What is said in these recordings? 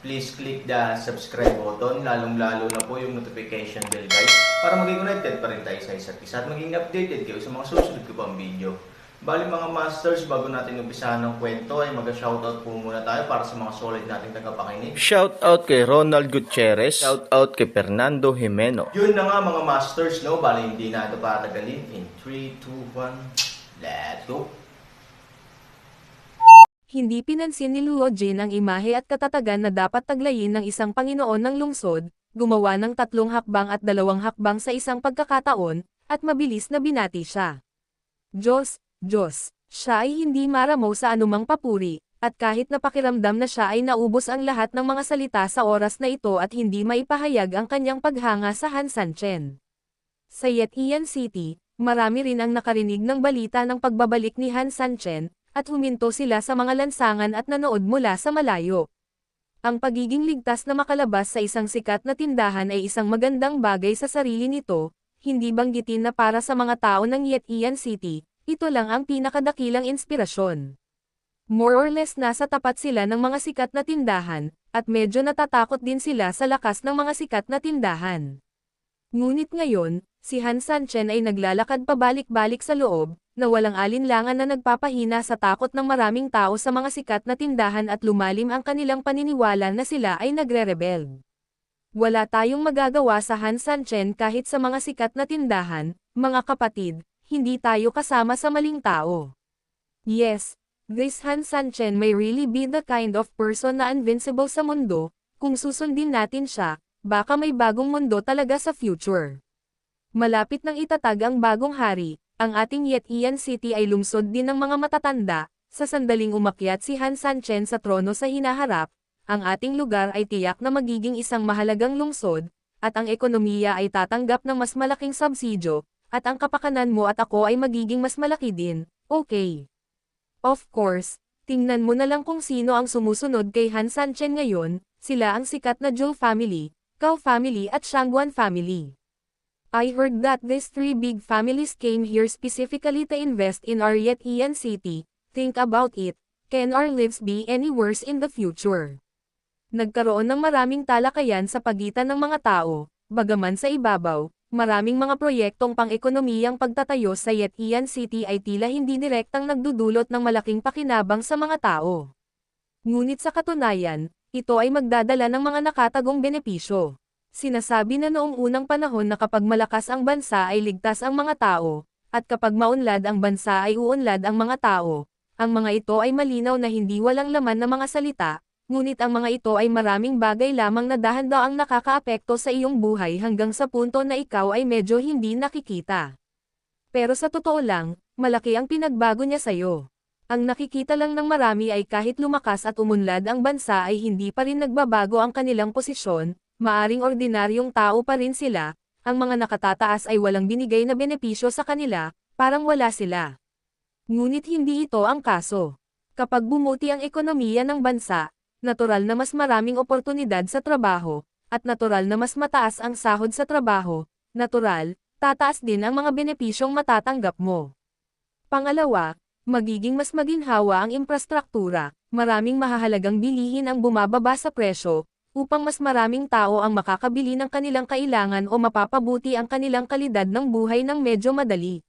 please click the subscribe button, lalong-lalo na po yung notification bell guys, para maging connected pa rin tayo sa isa't isa at maging updated kayo sa mga susunod ko pang video. Bali mga masters, bago natin umpisahan ng kwento ay mag-shoutout po muna tayo para sa mga solid nating tagapakinig. Shout out kay Ronald Gutierrez. Shout out kay Fernando Jimeno. Yun na nga mga masters, no? Bali hindi na ito patagalin. In 3, 2, 1, let's go! Hindi pinansin ni Luo Jin ang imahe at katatagan na dapat taglayin ng isang Panginoon ng lungsod, gumawa ng tatlong hakbang at dalawang hakbang sa isang pagkakataon, at mabilis na binati siya. Diyos, Diyos, siya ay hindi maramo sa anumang papuri, at kahit napakiramdam na siya ay naubos ang lahat ng mga salita sa oras na ito at hindi maipahayag ang kanyang paghanga sa Han Sanchen. Sa Yetian City, marami rin ang nakarinig ng balita ng pagbabalik ni Han Sanchen, at huminto sila sa mga lansangan at nanood mula sa malayo. Ang pagiging ligtas na makalabas sa isang sikat na tindahan ay isang magandang bagay sa sarili nito, hindi banggitin na para sa mga tao ng Yetian City, ito lang ang pinakadakilang inspirasyon. More or less nasa tapat sila ng mga sikat na tindahan, at medyo natatakot din sila sa lakas ng mga sikat na tindahan. Ngunit ngayon, si Han Sanchen ay naglalakad pabalik-balik sa loob, na walang alinlangan na nagpapahina sa takot ng maraming tao sa mga sikat na tindahan at lumalim ang kanilang paniniwala na sila ay nagre-rebel. Wala tayong magagawa sa Han Sanchen kahit sa mga sikat na tindahan, mga kapatid, hindi tayo kasama sa maling tao. Yes, this Han Sanchen may really be the kind of person na invincible sa mundo, kung susundin natin siya, baka may bagong mundo talaga sa future. Malapit nang itatag ang bagong hari, ang ating Yetian City ay lungsod din ng mga matatanda, sa sandaling umakyat si Han Sanchen sa trono sa hinaharap, ang ating lugar ay tiyak na magiging isang mahalagang lungsod, at ang ekonomiya ay tatanggap ng mas malaking subsidyo, at ang kapakanan mo at ako ay magiging mas malaki din, okay. Of course, tingnan mo na lang kung sino ang sumusunod kay Han Sanchen ngayon, sila ang sikat na Zhou family, Gao family at Shangguan family. I heard that these three big families came here specifically to invest in our Yetian city. Think about it. Can our lives be any worse in the future? Nagkaroon ng maraming talakayan sa pagitan ng mga tao, bagaman sa ibabaw, maraming mga proyektong pang-ekonomiyang pagtatayo sa Yetian City ay tila hindi direktang nagdudulot ng malaking pakinabang sa mga tao. Ngunit sa katunayan, ito ay magdadala ng mga nakatagong benepisyo. Sinasabi na noong unang panahon na kapag malakas ang bansa ay ligtas ang mga tao, at kapag maunlad ang bansa ay uunlad ang mga tao. Ang mga ito ay malinaw na hindi walang laman na mga salita, ngunit ang mga ito ay maraming bagay lamang na dahan-daang nakakaapekto sa iyong buhay hanggang sa punto na ikaw ay medyo hindi nakikita. Pero sa totoo lang, malaki ang pinagbago niya sa'yo. Ang nakikita lang ng marami ay kahit lumakas at umunlad ang bansa ay hindi pa rin nagbabago ang kanilang posisyon, maaring ordinaryong tao pa rin sila, ang mga nakatataas ay walang binigay na benepisyo sa kanila, parang wala sila. Ngunit hindi ito ang kaso. Kapag bumuti ang ekonomiya ng bansa, natural na mas maraming oportunidad sa trabaho, at natural na mas mataas ang sahod sa trabaho, natural, tataas din ang mga benepisyong matatanggap mo. Pangalawa, magiging mas maginhawa ang infrastruktura, maraming mahahalagang bilihin ang bumababa sa presyo, upang mas maraming tao ang makakabili ng kanilang kailangan o mapapabuti ang kanilang kalidad ng buhay ng medyo madali.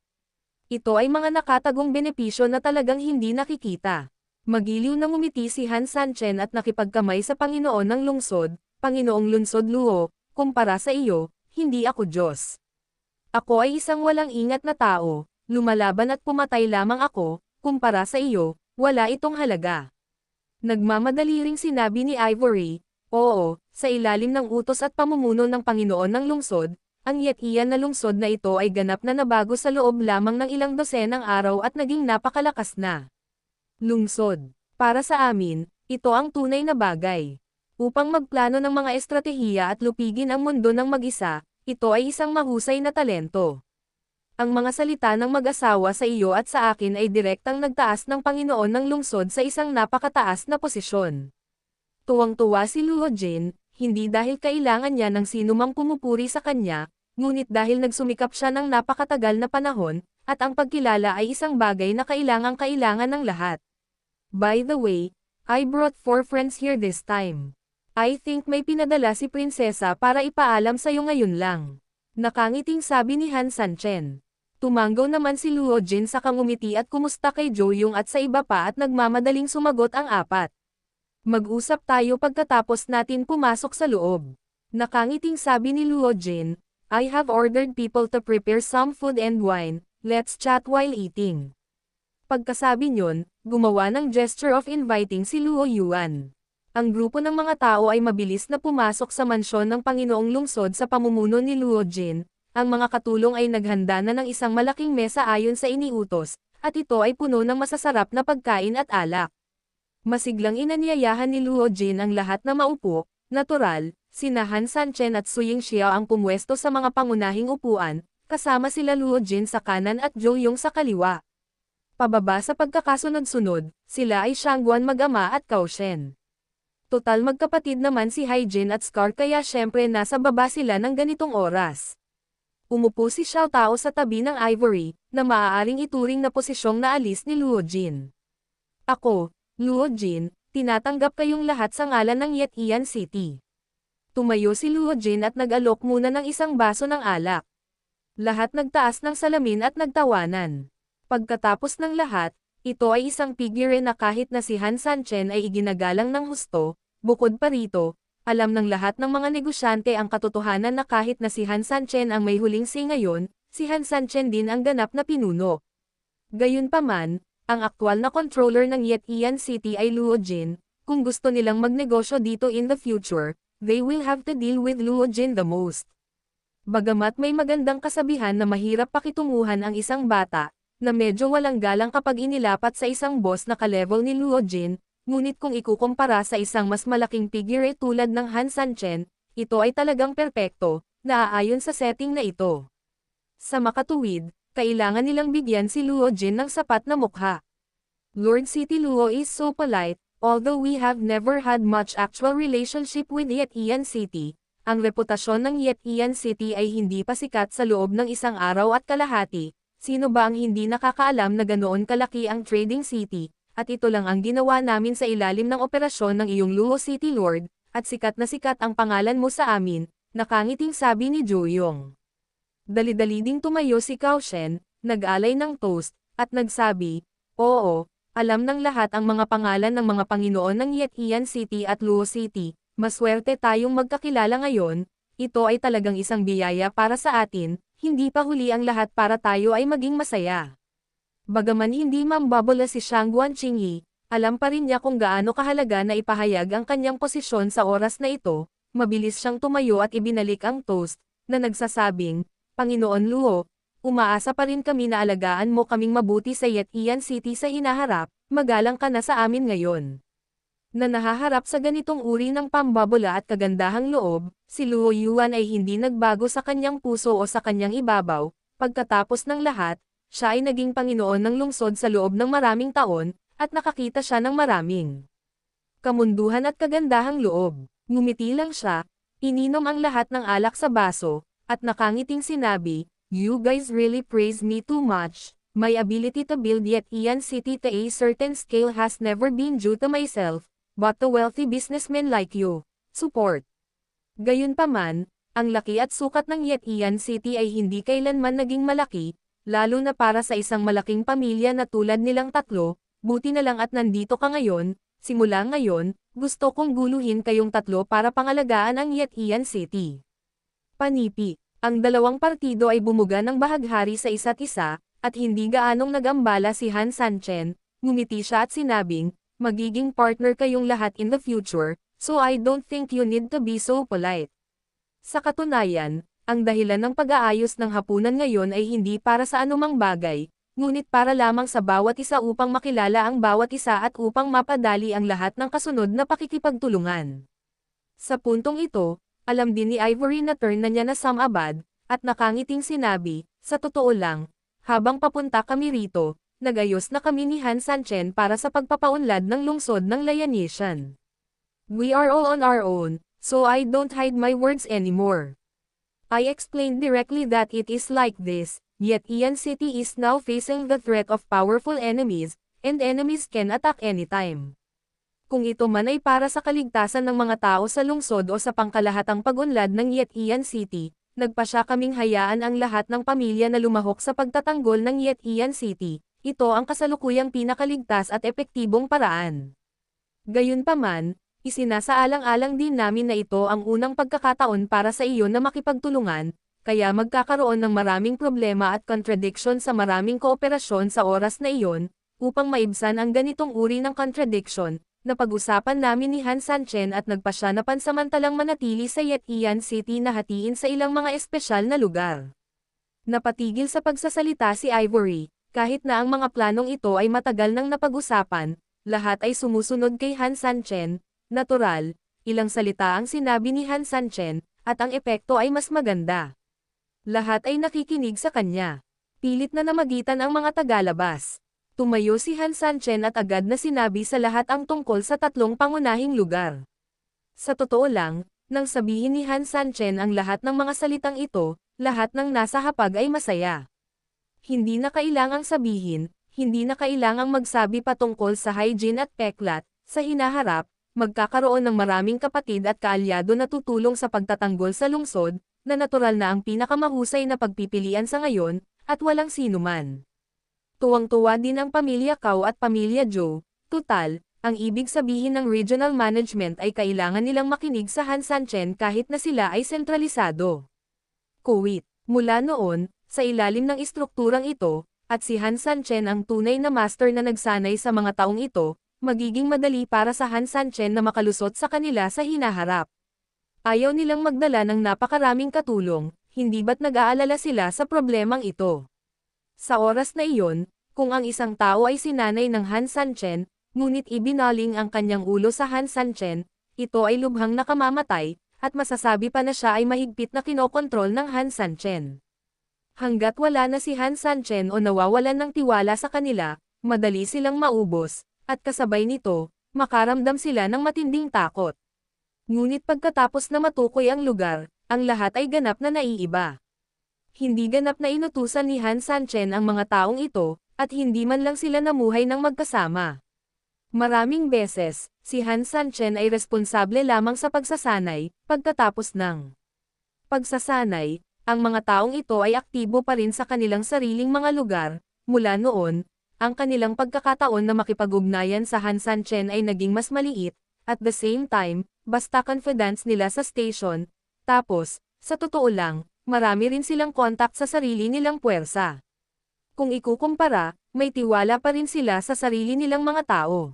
Ito ay mga nakatagong benepisyo na talagang hindi nakikita. Magiliw na ngumiti si Han Sanchen at nakipagkamay sa Panginoon ng lungsod, Panginoong lungsod Luo, kumpara sa iyo, hindi ako Diyos. Ako ay isang walang ingat na tao, lumalaban at pumatay lamang ako, kumpara sa iyo, wala itong halaga. Nagmamadali ring sinabi ni Ivory, Oo, sa ilalim ng utos at pamumuno ng Panginoon ng lungsod, ang Yetian na lungsod na ito ay ganap na nabago sa loob lamang ng ilang dosenang araw at naging napakalakas na. Lungsod. Para sa amin, ito ang tunay na bagay. Upang magplano ng mga estratehiya at lupigin ang mundo ng mag-isa, ito ay isang mahusay na talento. Ang mga salita ng mag-asawa sa iyo at sa akin ay direktang nagtaas ng Panginoon ng lungsod sa isang napakataas na posisyon. Tuwang-tuwa si Luo Jin, hindi dahil kailangan niya ng sinumang pumupuri sa kanya, ngunit dahil nagsumikap siya ng napakatagal na panahon, at ang pagkilala ay isang bagay na kailangang kailangan ng lahat. By the way, I brought four friends here this time. I think may pinadala si Prinsesa para ipaalam sa'yo ngayon lang. Nakangiting sabi ni Han Sanchen. Tumanggaw naman si Luo Jin sa kangumiti at kumusta kay Jo Yung at sa iba pa at nagmamadaling sumagot ang apat. Mag-usap tayo pagkatapos natin pumasok sa loob. Nakangiting sabi ni Luo Jin, I have ordered people to prepare some food and wine, let's chat while eating. Pagkasabi nyon, gumawa ng gesture of inviting si Luo Yuan. Ang grupo ng mga tao ay mabilis na pumasok sa mansyon ng Panginoong Lungsod sa pamumuno ni Luo Jin, ang mga katulong ay naghanda na ng isang malaking mesa ayon sa iniutos, at ito ay puno ng masasarap na pagkain at alak. Masiglang inanyayahan ni Luo Jin ang lahat na maupo, natural, sina Han Sanchen at Suying Xiao ang pumwesto sa mga pangunahing upuan, kasama sila Luo Jin sa kanan at Zhou Yung sa kaliwa. Pababa sa pagkakasunod-sunod, sila ay Shangguan mag-ama at Kao Shen. Total magkapatid naman si Haijin at Scar kaya syempre nasa baba sila ng ganitong oras. Umupo si Xiao Tao sa tabi ng ivory, na maaaring ituring na posisyong naalis ni Luo Jin. Ako, Luo Jin, tinatanggap kayong lahat sa ngalan ng Yetian City. Tumayo si Luo Jin at nag-alok muna ng isang baso ng alak. Lahat nagtaas ng salamin at nagtawanan. Pagkatapos ng lahat, ito ay isang figure na kahit na si Han Sanchen ay iginagalang ng husto, bukod pa rito, alam ng lahat ng mga negosyante ang katotohanan na kahit na si Han Sanchen ang may huling say ngayon, si Han Sanchen din ang ganap na pinuno. Gayunpaman, ang aktwal na controller ng Yetian City ay Luo Jin, kung gusto nilang magnegosyo dito in the future, they will have to deal with Luo Jin the most. Bagamat may magandang kasabihan na mahirap pakitunguhan ang isang bata, na medyo walang galang kapag inilapat sa isang boss na ka-level ni Luo Jin, ngunit kung ikukumpara sa isang mas malaking figure tulad ng Han Sanchen, ito ay talagang perpekto, naaayon sa setting na ito. Sa makatuwid, kailangan nilang bigyan si Luo Jin ng sapat na mukha. Lord City Luo is so polite, although we have never had much actual relationship with Yetian City, ang reputasyon ng Yetian City ay hindi pa sikat sa loob ng isang araw at kalahati, Sino ba ang hindi nakakaalam na ganoon kalaki ang trading city, at ito lang ang ginawa namin sa ilalim ng operasyon ng iyong Luo City Lord, at sikat na sikat ang pangalan mo sa amin, nakangiting sabi ni Joyong. Dali-dali ding tumayo si Kao Shen, nag-alay ng toast, at nagsabi, Oo, alam ng lahat ang mga pangalan ng mga Panginoon ng Yetian City at Luo City, maswerte tayong magkakilala ngayon, ito ay talagang isang biyaya para sa atin, hindi pa huli ang lahat para tayo ay maging masaya. Bagaman hindi mambabola si Shangguan Qingyi, alam pa rin niya kung gaano kahalaga na ipahayag ang kanyang posisyon sa oras na ito, mabilis siyang tumayo at ibinalik ang toast, na nagsasabing, Panginoon Luo, umaasa pa rin kami na alagaan mo kaming mabuti sa Yetian City sa hinaharap, magalang ka na sa amin ngayon na nahaharap sa ganitong uri ng pambabola at kagandahang loob, si Luo Yuan ay hindi nagbago sa kanyang puso o sa kanyang ibabaw, pagkatapos ng lahat, siya ay naging Panginoon ng lungsod sa loob ng maraming taon, at nakakita siya ng maraming kamunduhan at kagandahang loob. Ngumiti lang siya, ininom ang lahat ng alak sa baso, at nakangiting sinabi, You guys really praise me too much, my ability to build yet Ian City to a certain scale has never been due to myself, but the wealthy businessmen like you. Support. Gayunpaman, ang laki at sukat ng Yetian City ay hindi kailanman naging malaki, lalo na para sa isang malaking pamilya na tulad nilang tatlo, buti na lang at nandito ka ngayon, simula ngayon, gusto kong guluhin kayong tatlo para pangalagaan ang Yetian City. Panipi, ang dalawang partido ay bumuga ng bahaghari sa isa't isa, at hindi gaanong nagambala si Han Sanchen, ngumiti siya at sinabing, magiging partner kayong lahat in the future, so I don't think you need to be so polite. Sa katunayan, ang dahilan ng pag-aayos ng hapunan ngayon ay hindi para sa anumang bagay, ngunit para lamang sa bawat isa upang makilala ang bawat isa at upang mapadali ang lahat ng kasunod na pakikipagtulungan. Sa puntong ito, alam din ni Ivory na turn na niya na Samabad, at nakangiting sinabi, sa totoo lang, habang papunta kami rito, nagayos na kami ni Han Sanchen para sa pagpapaunlad ng lungsod ng Lianishan. We are all on our own, so I don't hide my words anymore. I explained directly that it is like this, yet Ian City is now facing the threat of powerful enemies, and enemies can attack anytime. Kung ito man ay para sa kaligtasan ng mga tao sa lungsod o sa pangkalahatang pagunlad ng Yet Ian City, nagpasya kaming hayaan ang lahat ng pamilya na lumahok sa pagtatanggol ng Yet Ian City, ito ang kasalukuyang pinakaligtas at epektibong paraan. Gayunpaman, isinasaalang-alang din namin na ito ang unang pagkakataon para sa iyo na makipagtulungan, kaya magkakaroon ng maraming problema at contradiction sa maraming kooperasyon sa oras na iyon, upang maibsan ang ganitong uri ng contradiction, na pag-usapan namin ni Han Sanchen at nagpasya na pansamantalang manatili sa Yetian City na hatiin sa ilang mga espesyal na lugar. Napatigil sa pagsasalita si Ivory, kahit na ang mga planong ito ay matagal nang napag-usapan, lahat ay sumusunod kay Han Sanchen, natural, ilang salita ang sinabi ni Han Sanchen, at ang epekto ay mas maganda. Lahat ay nakikinig sa kanya. Pilit na namagitan ang mga tagalabas. Tumayo si Han Sanchen at agad na sinabi sa lahat ang tungkol sa tatlong pangunahing lugar. Sa totoo lang, nang sabihin ni Han Sanchen ang lahat ng mga salitang ito, lahat ng nasa hapag ay masaya. Hindi na kailangang sabihin, hindi na kailangang magsabi patungkol sa hygiene at peklat, sa hinaharap, magkakaroon ng maraming kapatid at kaalyado na tutulong sa pagtatanggol sa lungsod, na natural na ang pinakamahusay na pagpipilian sa ngayon, at walang sinuman. Tuwang-tuwa din ang pamilya Kao at pamilya Joe, tutal, ang ibig sabihin ng regional management ay kailangan nilang makinig sa Han Sanchen kahit na sila ay sentralisado. Kuwait, mula noon, sa ilalim ng istrukturang ito, at si Han Sanchen ang tunay na master na nagsanay sa mga taong ito, magiging madali para sa Han Sanchen na makalusot sa kanila sa hinaharap. Ayaw nilang magdala ng napakaraming katulong, hindi ba't nag-aalala sila sa problemang ito. Sa oras na iyon, kung ang isang tao ay sinanay ng Han Sanchen, ngunit ibinaling ang kanyang ulo sa Han Sanchen, ito ay lubhang nakamamatay, at masasabi pa na siya ay mahigpit na kinokontrol ng Han Sanchen. Hanggat wala na si Han Sanchen o nawawalan ng tiwala sa kanila, madali silang maubos, at kasabay nito, makaramdam sila ng matinding takot. Ngunit pagkatapos na matukoy ang lugar, ang lahat ay ganap na naiiba. Hindi ganap na inutusan ni Han Sanchen ang mga taong ito, at hindi man lang sila namuhay ng magkasama. Maraming beses, si Han Sanchen ay responsable lamang sa pagsasanay, pagkatapos ng pagsasanay, ang mga taong ito ay aktibo pa rin sa kanilang sariling mga lugar, mula noon, ang kanilang pagkakataon na makipag-ugnayan sa Han Sanchen ay naging mas maliit, at the same time, basta confidence nila sa station, tapos, sa totoo lang, marami rin silang kontak sa sarili nilang puwersa. Kung ikukumpara, may tiwala pa rin sila sa sarili nilang mga tao.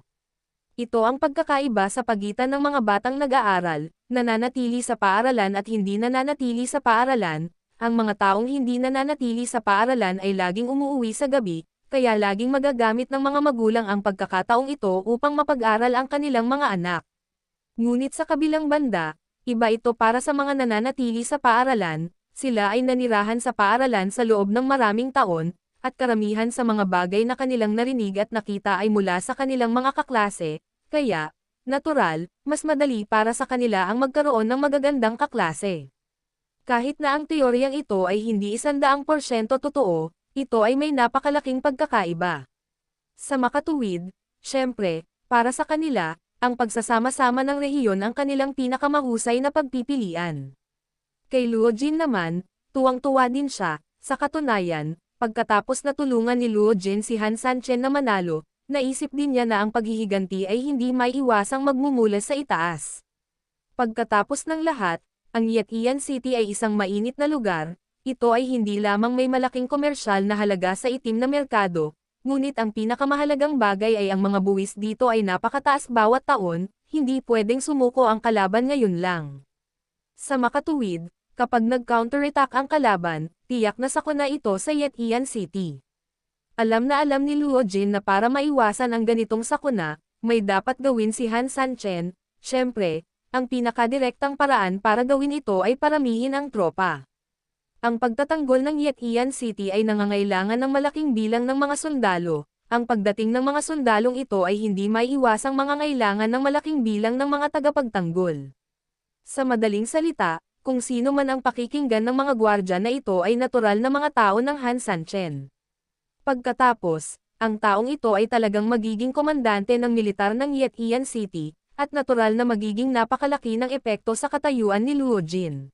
Ito ang pagkakaiba sa pagitan ng mga batang nag-aaral, nananatili sa paaralan at hindi nananatili sa paaralan, ang mga taong hindi nananatili sa paaralan ay laging umuuwi sa gabi, kaya laging magagamit ng mga magulang ang pagkakataong ito upang mapag-aral ang kanilang mga anak. Ngunit sa kabilang banda, iba ito para sa mga nananatili sa paaralan, sila ay nanirahan sa paaralan sa loob ng maraming taon, at karamihan sa mga bagay na kanilang narinig at nakita ay mula sa kanilang mga kaklase, kaya, natural, mas madali para sa kanila ang magkaroon ng magagandang kaklase. Kahit na ang teoryang ito ay hindi isandaang porsyento totoo, ito ay may napakalaking pagkakaiba. Sa makatuwid, syempre, para sa kanila, ang pagsasama-sama ng rehiyon ang kanilang pinakamahusay na pagpipilian. Kay Luo Jin naman, tuwang-tuwa din siya, sa katunayan, pagkatapos na tulungan ni Luo Jin si Han Sanchen na manalo, naisip din niya na ang paghihiganti ay hindi may iwasang magmumula sa itaas. Pagkatapos ng lahat, ang Yetian City ay isang mainit na lugar, ito ay hindi lamang may malaking komersyal na halaga sa itim na merkado, ngunit ang pinakamahalagang bagay ay ang mga buwis dito ay napakataas bawat taon, hindi pwedeng sumuko ang kalaban ngayon lang. Sa makatuwid, kapag nag-counterattack ang kalaban, tiyak na sakuna ito sa Yetian City. Alam na alam ni Luo Jin na para maiwasan ang ganitong sakuna, may dapat gawin si Han Sanchen, syempre, ang pinakadirektang paraan para gawin ito ay paramihin ang tropa. Ang pagtatanggol ng Yetian City ay nangangailangan ng malaking bilang ng mga sundalo. Ang pagdating ng mga sundalong ito ay hindi maiiwasang mangangailangan ng malaking bilang ng mga tagapagtanggol. Sa madaling salita, kung sino man ang pakikinggan ng mga gwardya na ito ay natural na mga tao ng Han Sanchen. Pagkatapos, ang taong ito ay talagang magiging komandante ng militar ng Yetian City, at natural na magiging napakalaki ng epekto sa katayuan ni Luo Jin.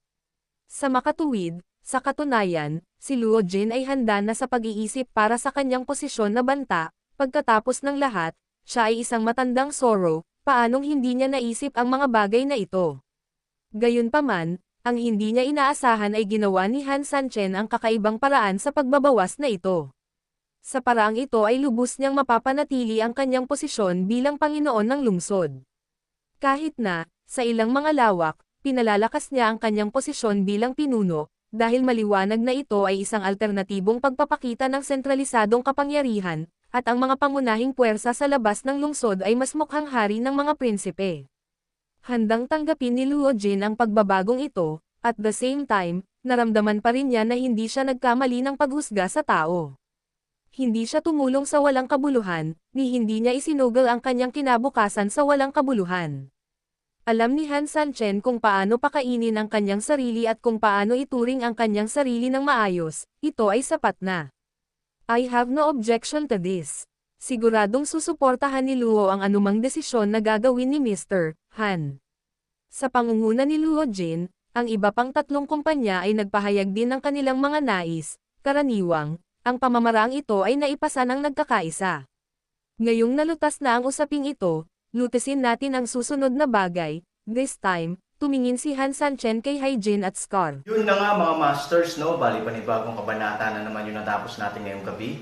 Sa makatuwid, sa katunayan, si Luo Jin ay handa na sa pag-iisip para sa kanyang posisyon na banta, pagkatapos ng lahat, siya ay isang matandang Zoro, paanong hindi niya naisip ang mga bagay na ito. Gayunpaman, ang hindi niya inaasahan ay ginawa ni Han Sanchen ang kakaibang paraan sa pagbabawas na ito. Sa paraang ito ay lubos niyang mapapanatili ang kanyang posisyon bilang Panginoon ng lungsod. Kahit na, sa ilang mga lawak, pinalalakas niya ang kanyang posisyon bilang pinuno, dahil maliwanag na ito ay isang alternatibong pagpapakita ng sentralisadong kapangyarihan, at ang mga pangunahing puwersa sa labas ng lungsod ay mas mukhang hari ng mga prinsipe. Handang tanggapin ni Luo Jin ang pagbabagong ito, at the same time, naramdaman pa rin niya na hindi siya nagkamali ng paghusga sa tao. Hindi siya tumulong sa walang kabuluhan, ni hindi niya isinugal ang kanyang kinabukasan sa walang kabuluhan. Alam ni Han Sanchen kung paano pakainin ang kanyang sarili at kung paano ituring ang kanyang sarili ng maayos, ito ay sapat na. I have no objection to this. Siguradong susuportahan ni Luo ang anumang desisyon na gagawin ni Mr. Han. Sa pangunguna ni Luo Jin, ang iba pang tatlong kumpanya ay nagpahayag din ng kanilang mga nais, karaniwang, ang pamamaraang ito ay naipasa ng nagkakaisa. Ngayong nalutas na ang usaping ito, lutasin natin ang susunod na bagay, this time, tumingin si Han Sanchen kay Haijin at Scar. Yun na nga mga masters, no? Bali panibagong kabanata na naman yung natapos natin ngayong gabi.